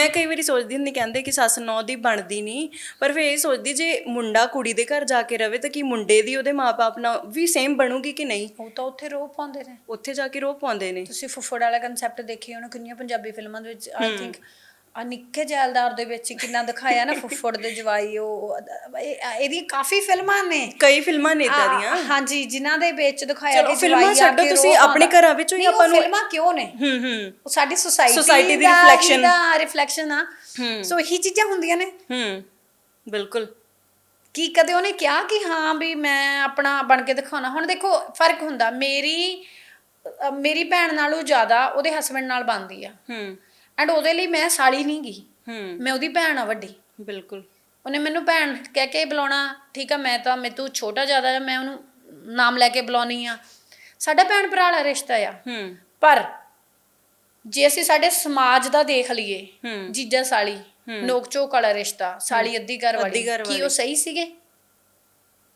ਮੈਂ ਕਈ ਵਾਰੀ ਸੋਚਦੀ ਹੁੰਦੀ ਕਹਿੰਦੇ ਕਿ ਸੱਸ ਨੌ ਦੀ ਬਣਦੀ ਨਹੀਂ ਪਰ ਫਿਰ ਇਹ ਸੋਚਦੀ ਜੇ ਮੁੰਡਾ ਕੁੜੀ ਦੇ ਘਰ ਜਾ ਕੇ ਰਵੇ ਤਾਂ ਕੀ ਮੁੰਡੇ ਦੀ ਉਹਦੇ ਮਾਪੇ ਨਾਲ ਵੀ ਸੇਮ ਬਣੂਗੀ ਕਿ ਨਹੀਂ? ਉਹ ਤਾਂ ਉੱਥੇ ਰੋਹ ਪਾਉਂਦੇ ਨੇ। ਉੱਥੇ ਜਾ ਕੇ ਰੋ ਪਾਉਂਦੇ ਨੇ। ਤੁਸੀਂ ਫੁੱਫੜ ਵਾਲਾ ਕਨਸੈਪਟ ਦੇਖੇ ਹੋਣਾ ਕਿੰਨੀਆਂ ਪੰਜਾਬੀ ਫਿਲਮਾਂ ਦੇ ਵਿੱਚ ਆਈ ਥਿੰਕ ਆ ਨਿੱਕੇ ਜੈਲਦਾਰ ਦੇ ਵਿੱਚ ਹੀ ਕਿੰਨਾ ਦਿਖਾਇਆ ਨਾ ਫੁੱਫੜ ਦੇ ਜਵਾਈ ਉਹ ਇਹ- ਇਹਦੀਆਂ ਕਾਫੀ ਫਿਲਮਾਂ ਨੇ। ਕਈ ਫਿਲਮਾਂ ਨੇ ਇਦਾਂ ਦੀਆਂ। ਆ, ਹਾਂਜੀ ਜਿਨ੍ਹਾਂ ਦੇ ਵਿੱਚ ਦਿਖਾਇਆ ਚਲੋ, ਕਿ ਫਿਲਮਾਂ ਜਵਾਈ ਆ ਛੱਡੋ, ਕੇ ਤੁਸੀਂ ਆਪਣੇ। ਘਰਾਂ ਵਿੱਚੋਂ ਹੀ ਨਹੀਂ, ਉਹ ਆਪਾਂ ਨੂੰ- ਫਿਲਮਾਂ ਕਿਉਂ ਨੇ? ਹੂੰ ਹੂੰ। ਉਹ ਸਾਡੀ ਸੋਸਾਇਟੀ Society ਦੀ reflection। ਦਾ ਰਿਫਲੈਕਸ਼ਨ ਆ। ਸੋ ਇਹੀ ਚੀਜ਼ਾਂ ਹੁੰਦੀਆਂ ਨੇ। ਹੂੰ ਬਿਲਕੁਲ। ਕੀ ਕਦੇ ਉਹਨੇ ਕਿਹਾ ਕਿ ਹਾਂ ਵੀ ਮੈਂ ਆਪਣਾ ਬਣ ਕੇ ਦਿਖਾਉਣਾ? ਹੁਣ ਦੇਖੋ ਫ਼ਰਕ ਹੁੰਦਾ। ਮੇਰੀ ਅ, ਮੇਰੀ ਭੈਣ ਨਾਲੋਂ ਜ਼ਿਆਦਾ ਉਹਦੇ ਹਸਬੰਡ ਨਾਲ ਬਣਦੀ ਆ। ਹੂੰ। ਐਂਡ ਉਹਦੇ ਲਈ ਮੈਂ ਸਾਲੀ ਨਹੀਂ ਗਈ ਹੂੰ। ਮੈਂ ਉਹਦੀ ਭੈਣ ਆ ਵੱਡੀ। ਬਿਲਕੁਲ। ਉਹਨੇ ਮੈਨੂੰ ਭੈਣ ਕਹਿ ਕੇ ਬੁਲਾਉਣਾ ਠੀਕ ਆ ਮੈਂ ਤਾਂ ਮੈਂ ਤੂੰ ਛੋਟਾ ਜ਼ਿਆਦਾ ਮੈਂ ਉਹਨੂੰ ਨਾਮ ਲੈ ਕੇ ਬੁਲਾਉਣੀ ਆ। ਸਾਡਾ ਭੈਣ ਭਰਾ ਵਾਲਾ ਰਿਸ਼ਤਾ ਆ। ਹੂੰ। ਪਰ ਜੇ ਅਸੀਂ ਸਾਡੇ ਸਮਾਜ ਦਾ ਦੇਖ ਲਈਏ ਜੀਜਾ ਸਾਲੀ ਨੋਕ ਝੋਕ ਵਾਲਾ ਰਿਸ਼ਤਾ ਸਾਲੀ ਅੱਧੀ ਘਰ ਵਾਲੀ ਕੀ ਉਹ। ਸਹੀ ਸੀਗੇ?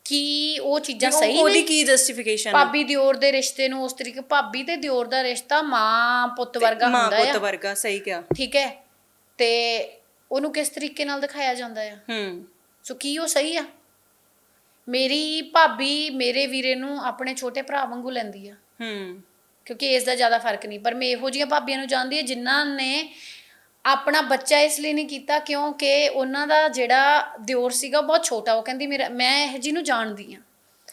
ਕੀ ਉਹ ਚੀਜ਼ਾਂ ਸਹੀ ਉਹਦੀ ਨੇ? ਕੀ ਜਸਟੀਫਿਕੇਸ਼ਨ ਭਾਬੀ ਦਿਓਰ ਦੇ ਰਿਸ਼ਤੇ ਨੂੰ ਉਸ ਤਰੀਕੇ ਭਾਬੀ ਤੇ ਦਿਓਰ ਦਾ ਰਿਸ਼ਤਾ ਮਾਂ ਪੁੱਤ ਵਰਗਾ ਮਾਂ ਹੁੰਦਾ ਪੁੱਤ ਆ। ਵਰਗਾ ਸਹੀ ਕਿਹਾ। ਠੀਕ ਹੈ? ਤੇ ਉਹਨੂੰ ਕਿਸ ਤਰੀਕੇ ਨਾਲ ਦਿਖਾਇਆ ਜਾਂਦਾ ਆ? ਹੂੰ। ਸੋ ਕੀ ਉਹ ਸਹੀ ਆ? ਮੇਰੀ ਭਾਬੀ ਮੇਰੇ ਵੀਰੇ ਨੂੰ ਆਪਣੇ ਛੋਟੇ ਭਰਾ ਵਾਂਗੂ ਲੈਂਦੀ ਆ। ਹੂੰ। ਕਿਉਂਕਿ ਇਸ ਦਾ ਜ਼ਿਆਦਾ ਫ਼ਰਕ ਨਹੀਂ ਪਰ ਮੈਂ ਇਹੋ ਜਿਹੀਆਂ ਭਾਬੀਆਂ ਨੂੰ ਜਾਣਦੀ ਹਾਂ ਜਿਨ੍ਹਾਂ ਨੇ ਆਪਣਾ ਬੱਚਾ ਇਸ ਲਈ ਨਹੀਂ ਕੀਤਾ ਕਿਉਂਕਿ ਉਹਨਾਂ ਦਾ ਜਿਹੜਾ ਦਿਓਰ ਸੀਗਾ ਬਹੁਤ ਛੋਟਾ ਉਹ ਕਹਿੰਦੀ ਮੇਰਾ ਮੈਂ ਇਹ ਜਿਹਨੂੰ ਜਾਣਦੀ ਆ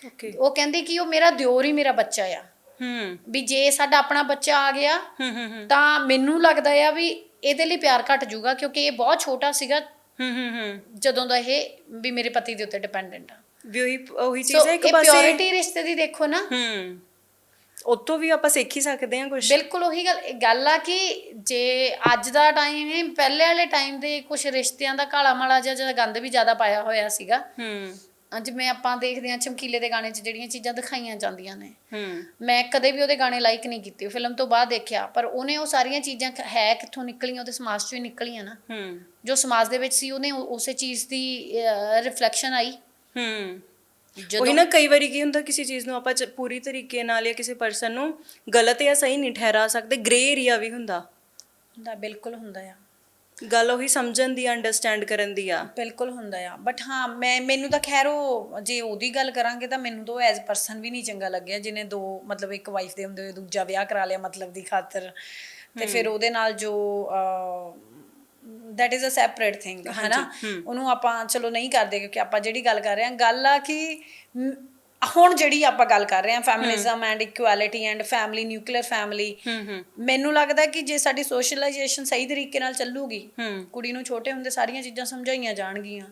ਓਕੇ ਉਹ ਕਹਿੰਦੀ ਕਿ ਉਹ ਮੇਰਾ ਦਿਓਰ ਹੀ ਮੇਰਾ ਬੱਚਾ ਆ। ਹੂੰ। ਵੀ ਜੇ ਸਾਡਾ ਆਪਣਾ ਬੱਚਾ ਆ ਗਿਆ ਹੂੰ ਹੂੰ ਤਾਂ ਮੈਨੂੰ ਲੱਗਦਾ ਆ ਵੀ ਇਹਦੇ ਲਈ ਪਿਆਰ ਘਟ ਜਾਊਗਾ ਕਿਉਂਕਿ ਇਹ ਬਹੁਤ ਛੋਟਾ ਸੀਗਾ। ਹੂੰ ਹੂੰ ਹੂੰ। ਜਦੋਂ ਦਾ ਇਹ ਵੀ ਮੇਰੇ ਪਤੀ ਦੇ ਉੱਤੇ ਡਿਪੈਂਡੈਂਟ ਆ। ਵੀ ਉਹੀ ਉਹੀ ਚੀਜ਼ ਹੈ ਇੱਕ ਇਹ ਪਾਸੇ। ਪਿਓਰਿਟੀ ਰਿਸ਼ਤੇ ਦੀ ਦੇਖੋ ਨਾ। ਹੂੰ। ਉਤੋਂ ਵੀ ਆਪਾਂ ਸਿੱਖ ਹੀ ਸਕਦੇ ਹਾਂ ਕੁਝ ਬਿਲਕੁਲ ਉਹੀ ਗੱਲ ਗੱਲ ਆ ਕਿ ਜੇ ਅੱਜ ਦਾ ਟਾਈਮ ਹੈ ਪਹਿਲੇ ਵਾਲੇ ਟਾਈਮ ਦੇ ਕੁਝ ਰਿਸ਼ਤਿਆਂ ਦਾ ਕਾਲਾ ਮਾਲਾ ਜਿਹਾ ਗੰਦ ਵੀ ਜ਼ਿਆਦਾ ਪਾਇਆ ਹੋਇਆ ਸੀਗਾ। ਹੂੰ। ਅੱਜ ਮੈਂ ਆਪਾਂ ਦੇਖਦੇ ਹਾਂ ਚਮਕੀਲੇ ਦੇ ਗਾਣੇ 'ਚ ਜਿਹੜੀਆਂ ਚੀਜ਼ਾਂ ਦਿਖਾਈਆਂ ਜਾਂਦੀਆਂ ਨੇ। ਹੂੰ। ਮੈਂ ਕਦੇ ਵੀ ਉਹਦੇ ਗਾਣੇ ਲਾਈਕ ਨਹੀਂ ਕੀਤੇ ਫਿਲਮ ਤੋਂ ਬਾਅਦ ਦੇਖਿਆ ਪਰ ਉਹਨੇ ਉਹ ਸਾਰੀਆਂ ਚੀਜ਼ਾਂ ਹੈ ਕਿੱਥੋਂ ਨਿਕਲੀਆਂ ਉਹਦੇ ਸਮਾਜ 'ਚੋਂ ਹੀ ਨਿਕਲੀਆਂ ਨਾ। ਹੂੰ। ਜੋ ਸਮਾਜ ਦੇ ਵਿੱਚ ਸੀ ਉਹਨੇ ਉਹ- ਉਸੇ ਚੀਜ਼ ਦੀ ਰਿਫਲੈਕਸ਼ਨ ਆਈ। ਹੂੰ। ਉਹੀ ਨਾ ਕਈ ਵਾਰੀ ਕੀ ਹੁੰਦਾ ਕਿਸੇ ਚੀਜ਼ ਨੂੰ ਆਪਾਂ ਪੂਰੀ ਤਰੀਕੇ ਨਾਲ ਜਾਂ ਕਿਸੇ ਪਰਸਨ ਨੂੰ ਗਲਤ ਜਾਂ ਸਹੀ ਨਹੀਂ ਠਹਿਰਾ ਸਕਦੇ ਗ੍ਰੇ ਏਰੀਆ ਵੀ ਹੁੰਦਾ। ਹੁੰਦਾ ਬਿਲਕੁਲ ਹੁੰਦਾ ਆ। ਗੱਲ ਉਹੀ ਸਮਝਣ ਦੀ ਅੰਡਰਸਟੈਂਡ ਕਰਨ ਦੀ ਆ। ਬਿਲਕੁਲ ਹੁੰਦਾ ਆ। ਬਟ ਹਾਂ ਮੈਂ ਮੈਨੂੰ ਤਾਂ ਖੈਰ ਉਹ ਜੇ ਉਹਦੀ ਗੱਲ ਕਰਾਂਗੇ ਤਾਂ ਮੈਨੂੰ ਤਾਂ ਐਜ਼ ਪਰਸਨ ਵੀ ਨਹੀਂ ਚੰਗਾ ਲੱਗਿਆ ਜਿਹਨੇ ਦੋ ਮਤਲਬ ਇੱਕ ਵਾਈਫ ਦੇ ਹੁੰਦੇ ਹੋਏ ਦੂਜਾ ਵਿਆਹ ਕਰਾ ਲਿਆ ਮਤਲਬ ਦੀ ਖਾਤਰ। ਤੇ ਫਿਰ ਉਹਦੇ ਨਾਲ ਜੋ that is a separate thing ਹੈਨਾ? ਉਹਨੂੰ ਆਪਾਂ ਚਲੋ ਨਹੀਂ ਕਰਦੇ ਕਿਉਂਕਿ ਆਪਾਂ ਜਿਹੜੀ ਗੱਲ ਕਰ ਰਹੇ ਹਾਂ ਗੱਲ ਆ ਕਿ ਹੁਣ ਜਿਹੜੀ ਆਪਾਂ ਗੱਲ ਕਰ ਰਹੇ ਹਾਂ feminism and equality and family nuclear family ਮੈਨੂੰ ਲੱਗਦਾ ਕਿ ਜੇ ਸਾਡੀ ਸੋਸ਼ਲਾਈਜੇਸ਼ਨ ਸਹੀ ਤਰੀਕੇ ਨਾਲ ਚੱਲੂਗੀ ਕੁੜੀ ਨੂੰ ਛੋਟੇ ਹੁੰਦੇ ਸਾਰੀਆਂ ਚੀਜ਼ਾਂ ਸਮਝਾਈਆਂ ਜਾਣਗੀਆਂ।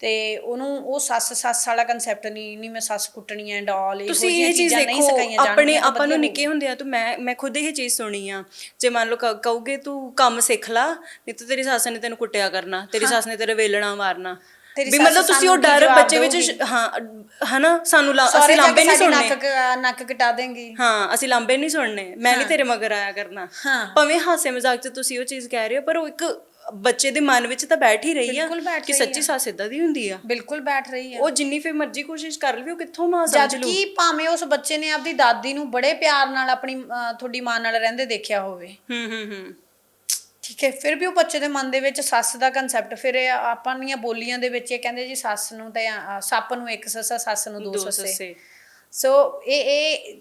ਤੇ ਉਹਨੂੰ ਉਹ ਸੱਸ ਸੱਸ ਵਾਲਾ ਕਨਸੈਪਟ ਨਹੀਂ ਨਹੀਂ ਮੈਂ ਸੱਸ ਕੁੱਟਣੀ ਐਂਡ ਆਲ ਤੁਸੀਂ ਇਹ ਚੀਜ਼ ਦੇਖੋ ਆਪਣੇ ਆਪਾਂ ਨੂੰ ਨਿੱਕੇ ਹੁੰਦੇ ਆ ਤੂੰ ਮੈਂ ਮੈਂ ਖੁਦ ਇਹ ਚੀਜ਼ ਸੁਣੀ ਆ। ਜੇ ਮੰਨ ਲਓ ਕਹੋਗੇ ਤੂੰ ਕੰਮ ਸਿੱਖ ਲਾ ਨਹੀਂ ਤਾਂ ਤੇਰੀ ਸੱਸ ਨੇ ਤੈਨੂੰ ਕੁੱਟਿਆ ਕਰਨਾ ਤੇਰੀ ਸੱਸ ਨੇ ਤੇਰੇ ਵੇਲਣਾ ਮਾਰਨਾ। ਵੀ ਮਤਲਬ ਤੁਸੀਂ ਉਹ ਡਰ ਬੱਚੇ ਵਿੱਚ ਹਾਂ ਹਨਾ ਸਾਨੂੰ ਅਸੀਂ ਲਾਂਬੇ ਨਹੀਂ ਸੁਣਨੇ। ਨੱਕ ਨੱਕ ਕਟਾ ਦੇਂਗੀ। ਹਾਂ ਅਸੀਂ ਲਾਂਬੇ ਨਹੀਂ ਸੁਣਨੇ ਮੈਂ ਨਹੀਂ ਤੇਰੇ ਮਗਰ ਆਇਆ ਕਰਨਾ। ਹਾਂ। ਭਾਵੇਂ ਹਾਸੇ ਮਜ਼ਾਕ 'ਚ ਤੁਸੀਂ ਉਹ ਚੀਜ਼ ਕਹਿ ਰਹੇ ਹੋ ਪਰ ਉਹ ਇੱਕ ਬੱਚੇ ਦੇ ਮਨ ਵਿੱਚ ਤਾਂ ਬੈਠ ਹੀ ਰਹੀ ਆ ਬਿਲਕੁਲ ਬੈਠ ਕਿ ਰਹੀ ਸੱਚੀ ਸੱਸ ਇਦਾਂ ਦੀ ਹੁੰਦੀ ਆ। ਬਿਲਕੁਲ ਬੈਠ ਰਹੀ ਹੈ ਉਹ ਜਿੰਨੀ ਫੇ ਮਰਜ਼ੀ ਕੋਸ਼ਿਸ਼ ਕਰ ਲਵੇ ਉਹ ਕਿੱਥੋਂ ਮਾਂ ਜਦ ਸਮਝ ਲੂ ਕਿ ਭਾਵੇਂ ਉਸ ਬੱਚੇ ਨੇ ਆਪਦੀ ਦਾਦੀ ਨੂੰ ਬੜੇ ਪਿਆਰ ਨਾਲ ਆਪਣੀ ਅਹ, ਤੁਹਾਡੀ ਮਾਂ ਨਾਲ ਰਹਿੰਦੇ ਦੇਖਿਆ ਹੋਵੇ। ਹੂੰ ਹੂੰ ਹੂੰ। ਠੀਕ ਹੈ ਫਿਰ ਵੀ ਉਹ ਬੱਚੇ ਦੇ ਮਨ ਦੇ ਵਿੱਚ ਸੱਸ ਦਾ ਕਨਸੈਪਟ ਫਿਰ ਇਹ ਆਪਾਂ ਦੀਆਂ ਬੋਲੀਆਂ ਦੇ ਵਿੱਚ ਇਹ ਕਹਿੰਦੇ ਜੀ ਸੱਸ ਨੂੰ ਤੇ ਸੱਪ ਨੂੰ ਇੱਕ ਸੱਸਾ ਸੱਸ ਨੂੰ ਦੋ ਦੋ ਸੱਸੇ। ਸੱਸੇ। ਸੋ ਇਹ ਇਹ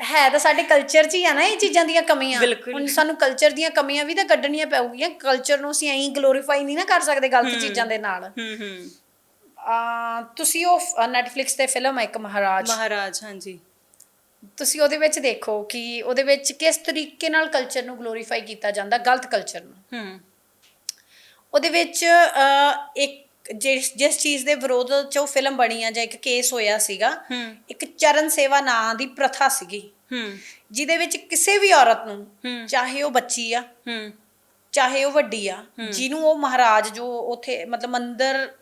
ਹੈ ਤਾਂ ਸਾਡੇ ਕਲਚਰ 'ਚ ਹੀ ਆ ਨਾ ਇਹ ਚੀਜ਼ਾਂ ਦੀਆਂ ਕਮੀਆਂ। ਬਿਲਕੁਲ। ਹੁਣ ਸਾਨੂੰ ਕਲਚਰ ਦੀਆਂ ਕਮੀਆਂ ਵੀ ਤਾਂ ਕੱਢਣੀਆਂ ਪਊਗੀਆਂ। ਕਲਚਰ ਨੂੰ ਅਸੀਂ ਐਂ ਗਲੋਰੀਫਾਈ ਨਹੀਂ ਨਾ ਕਰ ਸਕਦੇ ਗਲਤ ਚੀਜ਼ਾਂ ਦੇ ਨਾਲ। ਹੂੰ ਹੂੰ। ਆ ਤੁਸੀਂ ਉਹ ਨੈਟਫਲਿਕਸ ਤੇ ਫਿਲਮ ਹੈ ਇੱਕ ਮਹਾਰਾਜ। ਮਹਾਰਾਜ ਹਾਂਜੀ। ਤੁਸੀਂ ਉਹਦੇ ਵਿੱਚ ਦੇਖੋ ਕਿ ਉਹਦੇ ਵਿੱਚ ਕਿਸ ਤਰੀਕੇ ਨਾਲ ਕਲਚਰ ਨੂੰ ਗਲੋਰੀਫਾਈ ਕੀਤਾ ਜਾਂਦਾ ਗਲਤ ਕਲਚਰ ਨੂੰ। ਹੂੰ। ਉਹਦੇ ਵਿੱਚ ਇੱਕ ਜਿਸ ਜਿਸ ਚੀਜ਼ ਦੇ ਵਿਰੋਧ ਚ ਉਹ ਫਿਲਮ ਬਣੀ ਆ ਜਾਂ ਇੱਕ ਕੇਸ ਹੋਇਆ ਸੀਗਾ ਹੂੰ। ਇੱਕ ਚਰਨ ਸੇਵਾ ਨਾਂ ਦੀ ਪ੍ਰਥਾ ਸੀਗੀ। ਹੂੰ। ਜਿਹਦੇ ਵਿੱਚ ਕਿਸੇ ਵੀ ਔਰਤ ਨੂੰ ਚਾਹੇ ਉਹ ਬੱਚੀ ਆ ਹੂੰ। ਚਾਹੇ ਉਹ ਵੱਡੀ ਆ ਜਿਹਨੂੰ ਉਹ ਮਹਾਰਾਜ ਜੋ ਉਥੇ ਮਤਲਬ ਮੰਦਰ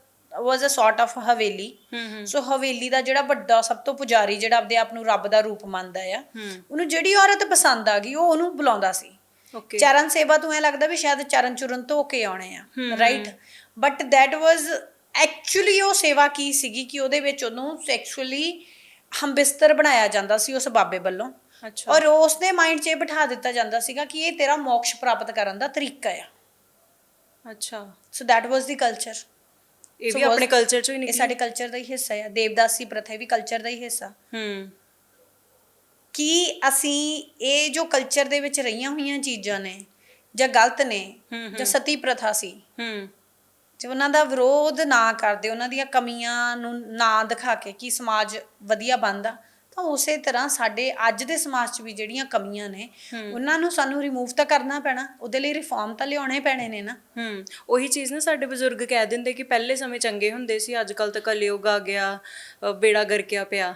ਵਾਸ ਅ ਸੌਰਟ ਆਫ ਹਵੇਲੀ। ਸੋ ਹਵੇਲੀ ਦਾ ਜਿਹੜਾ ਵੱਡਾ ਸਭ ਤੋਂ ਪੁਜਾਰੀ ਜਿਹੜਾ ਆਪਦੇ ਆਪ ਨੂੰ ਰੱਬ ਦਾ ਰੂਪ ਮੰਨਦਾ ਆ ਉਹਨੂੰ ਜਿਹੜੀ ਔਰਤ ਪਸੰਦ ਆ ਗਈ ਉਹ ਉਹਨੂੰ ਬੁਲਾਉਂਦਾ ਸੀ। ਚਰਨ ਸੇਵਾ ਤੋਂ ਐ ਲੱਗਦਾ ਵੀ ਸ਼ਾਇਦ ਚਰਨ ਚੁਰਨ ਧੋ ਕੇ ਆਉਣੇ ਆ right but that was actually ਉਹ ਸੇਵਾ ਕੀ ਸੀਗੀ ਕਿ ਉਹਦੇ ਵਿੱਚ ਉਹਨੂੰ ਸੈਕਸ਼ੂਅਲੀ ਹੰਬਿਸਤਰ ਬਣਾਇਆ ਜਾਂਦਾ ਸੀ ਉਸ ਬਾਬੇ ਵੱਲੋਂ। ਅੱਛਾ। ਔਰ ਉਸ ਦੇ ਮਾਈਂਡ 'ਚ ਇਹ ਬਿਠਾ ਦਿੱਤਾ ਜਾਂਦਾ ਸੀਗਾ ਕਿ ਇਹ ਤੇਰਾ ਮੋਕਸ਼ ਪ੍ਰਾਪਤ ਕਰਨ ਦਾ ਤਰੀਕਾ ਆ। ਅੱਛਾ। ਸੋ that was the culture ਇਹ ਵੀ ਆਪਣੇ ਕਲਚਰ ਚੋਂ ਹੀ ਇਹ ਨਿਕਲੀ। ਸਾਡੇ ਕਲਚਰ ਦਾ ਹੀ ਹਿੱਸਾ ਹੈ ਦੇਵਦਾਸੀ ਪ੍ਰਥਾ ਵੀ ਕਲਚਰ ਦਾ ਹੀ ਹਿੱਸਾ। ਹੂੰ। ਕੀ ਅਸੀਂ ਇਹ ਜੋ ਕਲਚਰ ਦੇ ਵਿੱਚ ਰਹੀਆਂ ਹੋਈਆਂ ਚੀਜ਼ਾਂ ਨੇ ਜਾਂ ਗਲਤ ਨੇ। ਜਾਂ ਸਤੀ ਪ੍ਰਥਾ ਸੀ ਹੂੰ। ਜੇ ਉਹਨਾਂ ਦਾ ਵਿਰੋਧ ਨਾ ਕਰਦੇ ਉਹਨਾਂ ਦੀਆਂ ਕਮੀਆਂ ਨੂੰ ਨਾ ਦਿਖਾ ਕੇ ਕਿ ਸਮਾਜ ਵਧੀਆ ਬਣਦਾ ਤਾਂ ਉਸੇ ਤਰ੍ਹਾਂ ਸਾਡੇ ਅੱਜ ਦੇ ਸਮਾਜ 'ਚ ਵੀ ਜਿਹੜੀਆਂ ਕਮੀਆਂ ਨੇ ਉਹਨਾਂ ਨੂੰ ਸਾਨੂੰ ਰਿਮੂਵ ਤਾਂ ਕਰਨਾ ਪੈਣਾ ਉਹਦੇ ਲਈ ਰਿਫਾਰਮ ਤਾਂ ਲਿਆਉਣੇ ਪੈਣੇ ਨੇ ਨਾ। ਹੂੰ। ਉਹੀ ਚੀਜ਼ ਨਾ ਸਾਡੇ ਬਜ਼ੁਰਗ ਕਹਿ ਦਿੰਦੇ ਕਿ ਪਹਿਲੇ ਸਮੇਂ ਚੰਗੇ ਹੁੰਦੇ ਸੀ ਅੱਜ ਕੱਲ ਤਾਂ ਕਲਯੁਗ ਆ ਗਿਆ ਬੇੜਾ ਗਰਕਿਆ ਪਿਆ।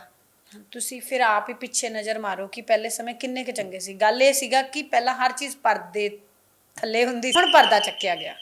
ਤੁਸੀਂ ਫਿਰ ਆਪ ਹੀ ਪਿੱਛੇ ਨਜ਼ਰ ਮਾਰੋ ਕਿ ਪਹਿਲੇ ਸਮੇਂ ਕਿੰਨੇ ਕੁ ਚੰਗੇ ਸੀ। ਗੱਲ ਇਹ ਸੀਗਾ ਕਿ ਪਹਿਲਾਂ ਹਰ ਚੀਜ਼ ਪਰਦੇ ਥੱਲੇ ਹੁੰਦੀ ਸੀ, ਹੁਣ ਪਰਦਾ ਚੱਕਿਆ ਗਿਆ।